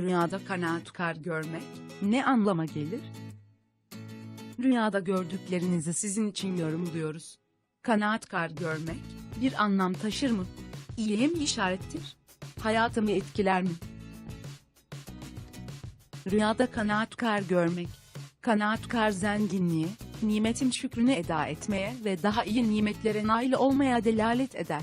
Rüyada kanaatkar görmek ne anlama gelir? Rüyada gördüklerinizi sizin için yorumluyoruz. Kanaatkar görmek bir anlam taşır mı? İyiye mi işarettir? Hayatımı etkiler mi? Rüyada kanaatkar görmek. Kanaatkar zenginliğe, nimetin şükrünü eda etmeye ve daha iyi nimetlere nail olmaya delalet eder.